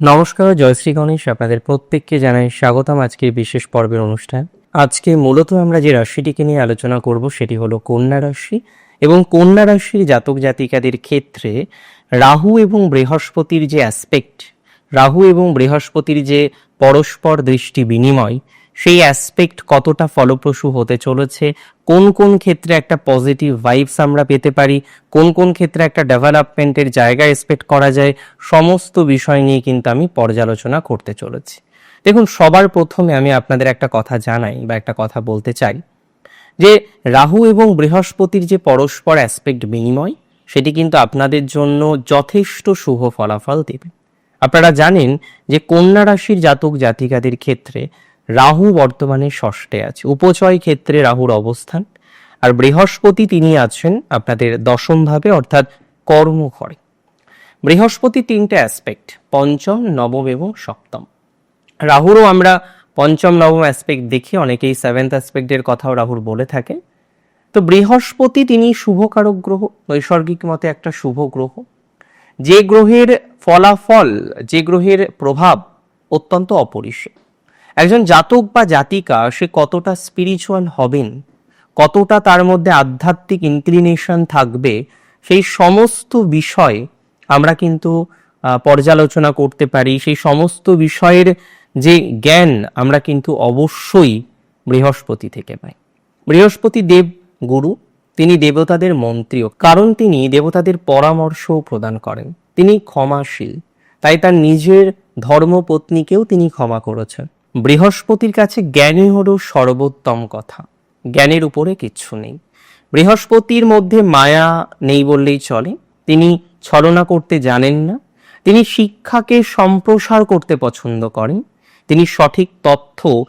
নমস্কার জয়শ্রী গণেশ। আপনাদের প্রত্যেককে জানাই স্বাগতম আজকের বিশেষ পর্বের অনুষ্ঠান। আজকে মূলত আমরা যে রাশিটিকে নিয়ে আলোচনা করব সেটি হলো কন্যা রাশি এবং কন্যা রাশির জাতক জাতিকাদের ক্ষেত্রে রাহু এবং বৃহস্পতির যে অ্যাসপেক্ট রাহু এবং বৃহস্পতির যে পরস্পর দৃষ্টি বিনিময় সেই অ্যাসপেক্ট কতটা ফলপ্রসূ হতে চলেছে, কোন কোন ক্ষেত্রে একটা পজিটিভ ভাইবস আমরা পেতে পারি, কোন কোন ক্ষেত্রে একটা ডেভেলপমেন্টের জায়গা এক্সপেক্ট করা যায়, সমস্ত বিষয় নিয়ে কিন্তু আমি পর্যালোচনা করতে চলেছি। দেখুন, সবার প্রথমে আমি আপনাদের একটা কথা জানাই বা একটা কথা বলতে চাই যে রাহু এবং বৃহস্পতির যে পরস্পর অ্যাসপেক্ট বিনিময়, সেটি কিন্তু আপনাদের জন্য যথেষ্ট শুভ ফলাফল দেবে। আপনারা জানেন যে কন্যা রাশির জাতক জাতিকাদের ক্ষেত্রে রাহু বর্তমানে ষষ্ঠে আছে। উপচয় ক্ষেত্রে রাহুর অবস্থান। আর বৃহস্পতি তিনি আছেন আপনাদের দশম ভাবে অর্থাৎ কর্মঘরে। বৃহস্পতি তিনটে অ্যাসপেক্ট পঞ্চম, নবম এবং সপ্তম। রাহুরও আমরা পঞ্চম, নবম অ্যাসপেক্ট দেখি, অনেকেই সেভেন্থ অ্যাসপেক্টের কথাও রাহুর বলে থাকেন। তো বৃহস্পতি তিনি শুভকারক গ্রহ, নৈসর্গিক মতে একটা শুভ গ্রহ। যে গ্রহের ফলাফল, যে গ্রহের প্রভাব অত্যন্ত অপরিসীম। একজন জাতক বা জাতিকা, সে কতটা স্পিরিচুয়াল হবেন? কতটা তার মধ্যে আধ্যাত্মিক ইনক্লিনেশন থাকবে? সেই সমস্ত বিষয় আমরা কিন্তু পর্যালোচনা করতে পারি। সেই সমস্ত বিষয়ের যে জ্ঞান আমরা কিন্তু অবশ্যই বৃহস্পতি থেকে পাই। বৃহস্পতি দেব গুরু, তিনি দেবতাদের মন্ত্রীও। কারণ তিনি দেবতাদের পরামর্শও প্রদান করেন। তিনি ক্ষমাশীল। তাই তার নিজের ধর্মপত্নীকেও তিনি ক্ষমা করেছেন। বৃহস্পতির কাছে জ্ঞানই হলো সর্বোত্তম কথা। জ্ঞানের উপরে কিচ্ছু নেই। বৃহস্পতির মধ্যে মায়া নেই বললেই চলে। তিনি ছলনা করতে জানেন না। তিনি শিক্ষাকে সম্প্রসার করতে পছন্দ করেন। তিনি সঠিক তথ্য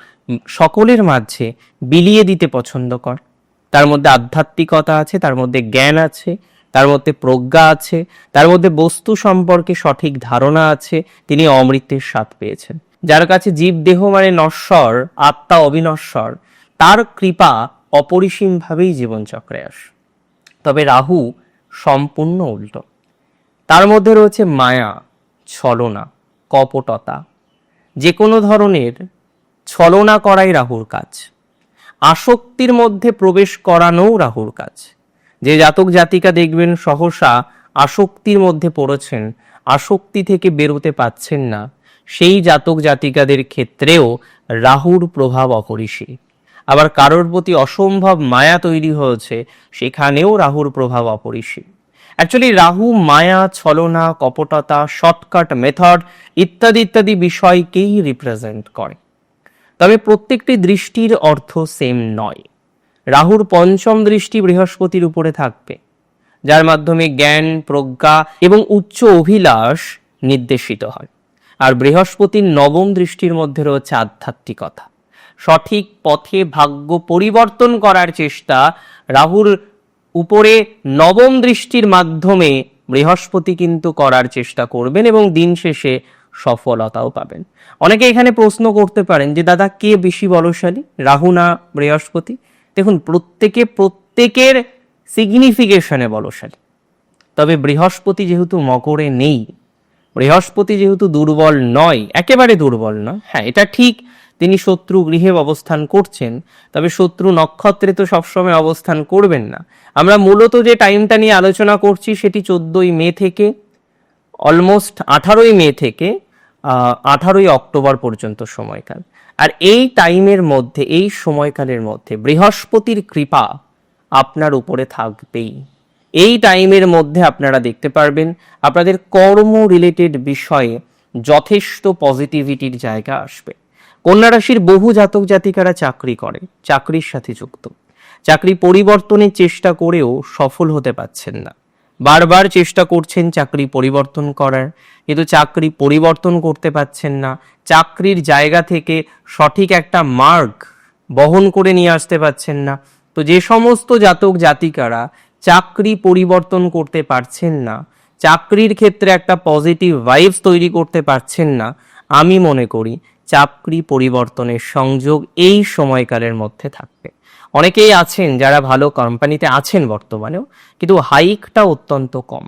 সকলের মাঝে বিলিয়ে দিতে পছন্দ করেন। তার মধ্যে আধ্যাত্মিকতা আছে, তার মধ্যে জ্ঞান আছে, তার মধ্যে প্রজ্ঞা আছে, তার মধ্যে বস্তু সম্পর্কে সঠিক ধারণা আছে। তিনি অমৃতের স্বাদ পেয়েছেন। যার কাছে জীব দেহ মানে নশ্বর, আত্মা অবিনশ্বর, তার কৃপা অপরিসীমভাবেই জীবনচক্রে আসে। তবে রাহু সম্পূর্ণ উল্টো। তার মধ্যে রয়েছে মায়া, ছলনা, কপটতা। যে কোনো ধরনের ছলনা করাই রাহুর কাজ। আসক্তির মধ্যে প্রবেশ করানোও রাহুর কাজ। যে জাতক জাতিকা দেখবেন সহসা আসক্তির মধ্যে পড়েছেন, আসক্তি থেকে বেরোতে পাচ্ছেন না। সেই জাতক জাতিকাদের ক্ষেত্রেও রাহুর প্রভাব অপরিসীম। আবার কারোর প্রতি অসম্ভব মায়া তৈরি হয়েছে, সেখানেও রাহুর প্রভাব অপরিসীম। অ্যাকচুয়ালি রাহু মায়া, ছলনা, কপটতা শর্টকাট মেথড ইত্যাদি ইত্যাদি বিষয়কেই রিপ্রেজেন্ট করে। তবে প্রত্যেকটি দৃষ্টির অর্থ সেম নয়। রাহুর পঞ্চম দৃষ্টি বৃহস্পতির উপরে থাকবে, যার মাধ্যমে জ্ঞান, প্রজ্ঞা এবং উচ্চ অভিলাষ নির্দেশিত হয়। আর বৃহস্পতির নবম দৃষ্টির মধ্যে রয়েছে আধ্যাত্মিকতা। সঠিক পথে ভাগ্য পরিবর্তন করার চেষ্টা রাহুর উপরে নবম দৃষ্টির মাধ্যমে বৃহস্পতি কিন্তু করার চেষ্টা করবেন এবং দিন শেষে সফলতাও পাবেন। অনেকে এখানে প্রশ্ন করতে পারেন যে, দাদা, কে বেশি বলশালী, রাহু না বৃহস্পতি? দেখুন, প্রত্যেকে প্রত্যেকের সিগনিফিকেশনে বলশালী। তবে বৃহস্পতি যেহেতু মকরে নেই বৃহস্পতি যেহেতু দুর্বল নয়, একেবারে দুর্বল নয় হ্যাঁ এটা ঠিক, তিনি শত্রু গৃহে অবস্থান করছেন, তবে শত্রু নক্ষত্রে তো সবসময় অবস্থান করবেন না। আমরা মূলত যে টাইমটা নিয়ে আলোচনা করছি সেটি চোদ্দই মে থেকে, অলমোস্ট আঠারোই মে থেকে আঠারোই অক্টোবর পর্যন্ত সময়কাল। আর এই টাইমের মধ্যে, এই সময়কালের মধ্যে বৃহস্পতির কৃপা আপনার উপরে থাকবেই। এই টাইমের মধ্যে আপনারা দেখতে পারবেন আপনাদের কর্ম রিলেটেড বিষয়ে যথেষ্ট পজিটিভিটির জায়গা আসবে। কন্যা রাশির বহু জাতক জাতিকারা চাকরি করে, চাকরির সাথে যুক্ত। চাকরি পরিবর্তনের চেষ্টা করেও সফল হতে পারছেন না। বারবার চেষ্টা করছেন চাকরি পরিবর্তন করার, কিন্তু চাকরি পরিবর্তন করতে পারছেন না। চাকরির জায়গা থেকে সঠিক একটা মার্ক বহন করে নিয়ে আসতে পারছেন না। তো যে সমস্ত জাতক জাতিকারা চাকরি পরিবর্তন করতে পারছেন না। চাকরির ক্ষেত্রে একটা পজিটিভ ভাইবস তৈরি করতে পারছেন না, আমি মনে করি চাকরি পরিবর্তনের সংযোগ এই সময়কালের মধ্যে থাকবে। অনেকেই আছেন, যারা ভালো কোম্পানিতে আছেন বর্তমানেও, কিন্তু হাইকটা অত্যন্ত কম।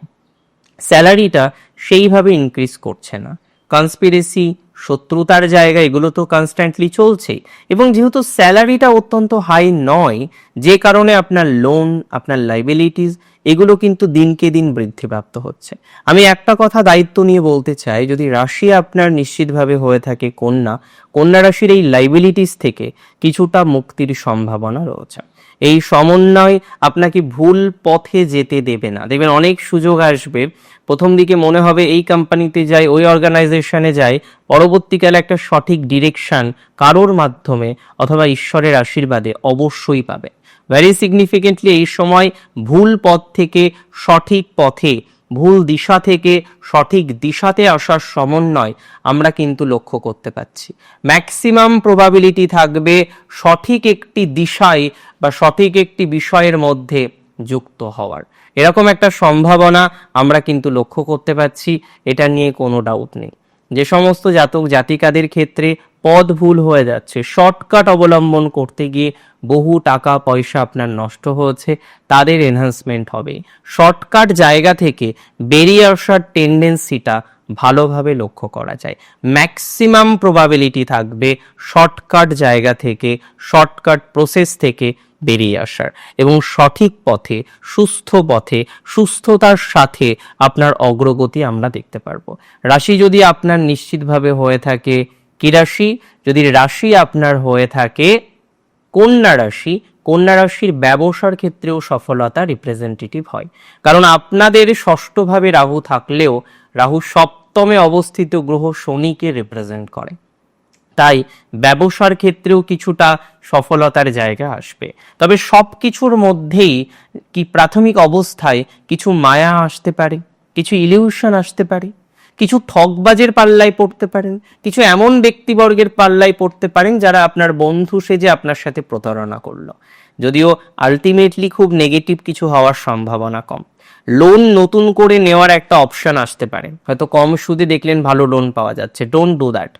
স্যালারিটা সেইভাবে ইনক্রিজ করছে না। কনস্পিরেসি শত্রুতার জায়গা, এগুলো তো কনস্ট্যান্টলি চলছেই এবং যেহেতু স্যালারিটা অত্যন্ত হাই নয়, যে কারণে আপনার লোন আপনার লাইবিলিটিস এগুলো কিন্তু দিনকে দিন বৃদ্ধিপ্রাপ্ত হচ্ছে। আমি একটা কথা দায়িত্ব নিয়ে বলতে চাই, যদি রাশি আপনার নিশ্চিতভাবে হয়ে থাকে কন্যা কন্যা রাশির এই লাইবিলিটিস থেকে কিছুটা মুক্তির সম্ভাবনা রয়েছে। এই সমন্বয় আপনাকে ভুল পথে যেতে দেবে না। দেখবেন অনেক সুযোগ আসবে। প্রথম দিকে মনে হবে এই কোম্পানিতে যাই, ওই অর্গানাইজেশনে যাই, পরবর্তীকালে একটা সঠিক ডিরেকশন কারোর মাধ্যমে অথবা ঈশ্বরের আশীর্বাদে অবশ্যই পাবে। ভ্যারি সিগনিফিকেন্টলি এই সময় ভুল পথ থেকে সঠিক পথে ভুল দিশা থেকে সঠিক দিশাতে আসার সমন্বয় আমরা কিন্তু লক্ষ্য করতে পাচ্ছি ম্যাক্সিমাম প্রবাবিলিটি থাকবে সঠিক একটি দিশায় বা সঠিক একটি বিষয়ের মধ্যে যুক্ত হওয়ার। এরকম একটা সম্ভাবনা আমরা কিন্তু লক্ষ্য করতে পাচ্ছি এটা নিয়ে কোনো ডাউট নেই। যে সমস্ত জাতক জাতিকাদের ক্ষেত্রে পদ ভুল হয়ে যাচ্ছে। শর্টকাট অবলম্বন করতে গিয়ে বহু টাকা, পয়সা আপনার নষ্ট হয়েছে, তাদের এনহান্সমেন্ট হবে। শর্টকাট জায়গা থেকে বেরিয়ে আসার টেন্ডেন্সিটা ভালোভাবে লক্ষ্য করা যায়। ম্যাক্সিমাম প্রবাবিলিটি থাকবে শর্টকাট জায়গা থেকে, শর্টকাট প্রসেস থেকে বেরিয়ে আসার। এবং সঠিক পথে, সুস্থ পথে, সুস্থতার সাথে আপনার অগ্রগতি আমরা দেখতে পারব। রাশি যদি আপনার নিশ্চিতভাবে হয়ে থাকে কি রাশি? যদি রাশি আপনার হয়ে থাকে কন্যা রাশি, কন্যা রাশির ব্যবসার ক্ষেত্রেও সফলতা রিপ্রেজেন্টেটিভ হয়। কারণ আপনাদের ষষ্ঠভাবে রাহু থাকলেও রাহু সপ্তমে অবস্থিত গ্রহ শনিকে রিপ্রেজেন্ট করে। তাই ব্যবসার ক্ষেত্রেও কিছুটা সফলতার জায়গা আসবে। তবে সব কিছুর মধ্যেই কি প্রাথমিক অবস্থায় কিছু মায়া আসতে পারে, কিছু ইলিউশন আসতে পারে কিছু ঠকবাজের পাল্লায় পড়তে পারেন, কিছু এমন ব্যক্তিবর্গের পাল্লায় পড়তে পারেন যারা আপনার বন্ধু সেজে আপনার সাথে প্রতারণা করল। যদিও আলটিমেটলি খুব নেগেটিভ কিছু হওয়ার সম্ভাবনা কম। লোন নতুন করে নেওয়ার একটা অপশন আসতে পারে। হয়তো কম সুদে দেখলেন ভালো লোন পাওয়া যাচ্ছে। ডোন্ট ডু দ্যাট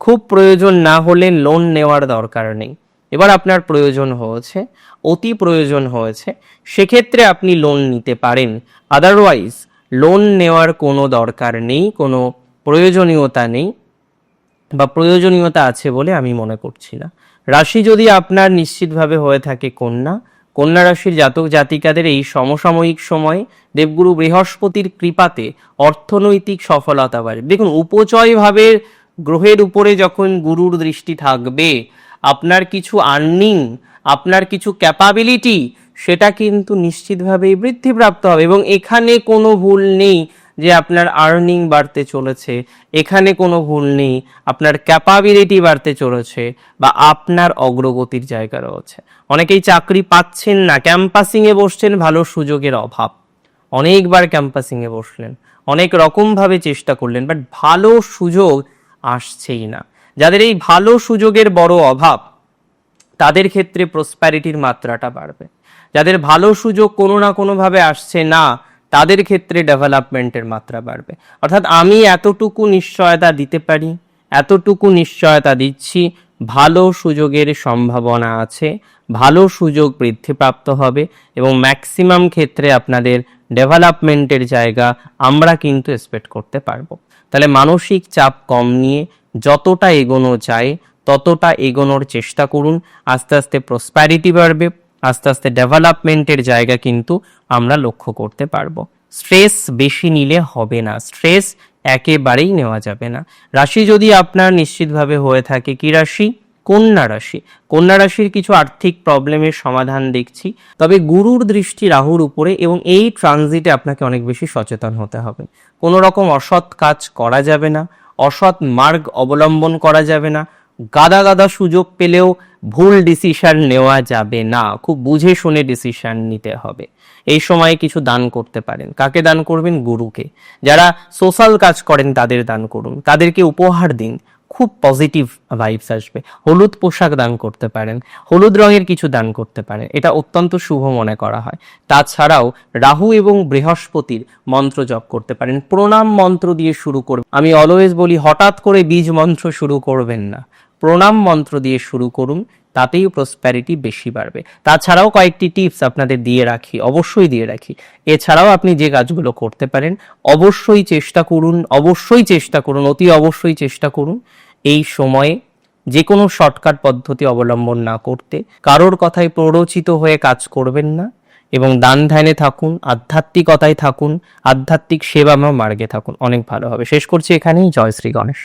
খুব প্রয়োজন না হলে লোন নেওয়ার দরকার নেই। এবার আপনার প্রয়োজন হয়েছে, অতি প্রয়োজন হয়েছে। সেক্ষেত্রে আপনি লোন নিতে পারেন। আদারওয়াইজ লোন নেওয়ার কোনো দরকার নেই, কোনো প্রয়োজনীয়তা নেই বা প্রয়োজনীয়তা আছে বলে আমি মনে করছি না। রাশি যদি আপনার নিশ্চিতভাবে হয়ে থাকে কন্যা কন্যা রাশির জাতক জাতিকাদের এই সমসাময়িক সময়ে দেবগুরু বৃহস্পতির কৃপাতে অর্থনৈতিক সফলতা বাড়ে। দেখুন, উপচয়ভাবে গ্রহের উপরে যখন গুরুর দৃষ্টি থাকবে, আপনার কিছু আর্নিং আপনার কিছু ক্যাপাবিলিটি সেটা কিন্তু নিশ্চিতভাবেই বৃদ্ধিপ্রাপ্ত হবে এবং এখানে কোনো ভুল নেই যে আপনার আর্নিং বাড়তে চলেছে। এখানে কোনো ভুল নেই, আপনার ক্যাপাবিলিটি বাড়তে চলেছে বা আপনার অগ্রগতির জায়গা রয়েছে। অনেকেই চাকরি পাচ্ছেন না ক্যাম্পাসিংয়ে বসছেন, ভালো সুযোগের অভাব। অনেকবার ক্যাম্পাসিংয়ে বসলেন, অনেক রকমভাবে চেষ্টা করলেন বাট ভালো সুযোগ আসছেই না। যাদের এই ভালো সুযোগের বড় অভাব, তাদের ক্ষেত্রে প্রসপ্যারিটির মাত্রাটা বাড়বে। যাদের ভালো সুযোগ কোনো না কোনোভাবে আসছে না, তাদের ক্ষেত্রে ডেভেলপমেন্টের মাত্রা বাড়বে। অর্থাৎ আমি এতটুকু নিশ্চয়তা দিতে পারি, এতটুকু নিশ্চয়তা দিচ্ছি, ভালো সুযোগের সম্ভাবনা আছে, ভালো সুযোগ বৃদ্ধিপ্রাপ্ত হবে এবং ম্যাক্সিমাম ক্ষেত্রে আপনাদের ডেভেলপমেন্টের জায়গা আমরা কিন্তু এক্সপেক্ট করতে পারব। তাহলে মানসিক চাপ কম নিয়ে যতটা এগোনো যায়, ততটা এগোনোর চেষ্টা করুন। আস্তে আস্তে প্রসপ্যারিটি বাড়বে। আস্তে আস্তে ডেভেলপমেন্টের জায়গা কিন্তু আমরা লক্ষ্য করতে পারব। স্ট্রেস বেশি নিলে হবে না। স্ট্রেস একেবারেই নেওয়া যাবে না। রাশি যদি আপনার নিশ্চিতভাবে হয়ে থাকে, কি রাশি? কন্যা রাশি। কন্যা রাশির কিছু আর্থিক প্রবলেমের সমাধান দেখছি। তবে গুরুর দৃষ্টি রাহুর উপরে এবং এই ট্রানজিটে আপনাকে অনেক বেশি সচেতন হতে হবে। কোনো রকম অসৎ কাজ করা যাবে না। অসৎ মার্গ অবলম্বন করা যাবে না। গাদা গাদা সুযোগ পেলেও ভুল ডিসিশন নেওয়া যাবে না। খুব বুঝে শুনে ডিসিশন নিতে হবে। এই সময়ে কিছু দান করতে পারেন। কাকে দান করবেন? গুরুকে। যারা সোশ্যাল কাজ করেন, তাদের দান করুন। তাদেরকে উপহার দিন। খুব পজিটিভ ভাইবস আসবে। হলুদ পোশাক দান করতে পারেন। হলুদ রঙের কিছু দান করতে পারেন। এটা অত্যন্ত শুভ মনে করা হয়। তাছাড়াও রাহু এবং বৃহস্পতির মন্ত্র জপ করতে পারেন। প্রণাম মন্ত্র দিয়ে শুরু করবেন। আমি অলওয়েজ বলি, হঠাৎ করে বীজ মন্ত্র শুরু করবেন না। প্রণাম মন্ত্র দিয়ে শুরু করুন, তাতেই প্রসপ্যারিটি বেশি বাড়বে। তাছাড়াও কয়েকটি টিপস আপনাদের দিয়ে রাখি, অবশ্যই দিয়ে রাখি। এছাড়াও আপনি যে কাজগুলো করতে পারেন, অবশ্যই চেষ্টা করুন, অবশ্যই চেষ্টা করুন, অতি অবশ্যই চেষ্টা করুন। এই সময়ে যে কোনো শর্টকাট পদ্ধতি অবলম্বন না করতে, কারোর কথায় প্ররোচিত হয়ে কাজ করবেন না এবং দান ধ্যানে থাকুন, আধ্যাত্মিকতায় থাকুন, আধ্যাত্মিক সেবা মার্গে থাকুন। অনেক ভালো হবে। শেষ করছি এখানেই। জয় শ্রী গণেশ।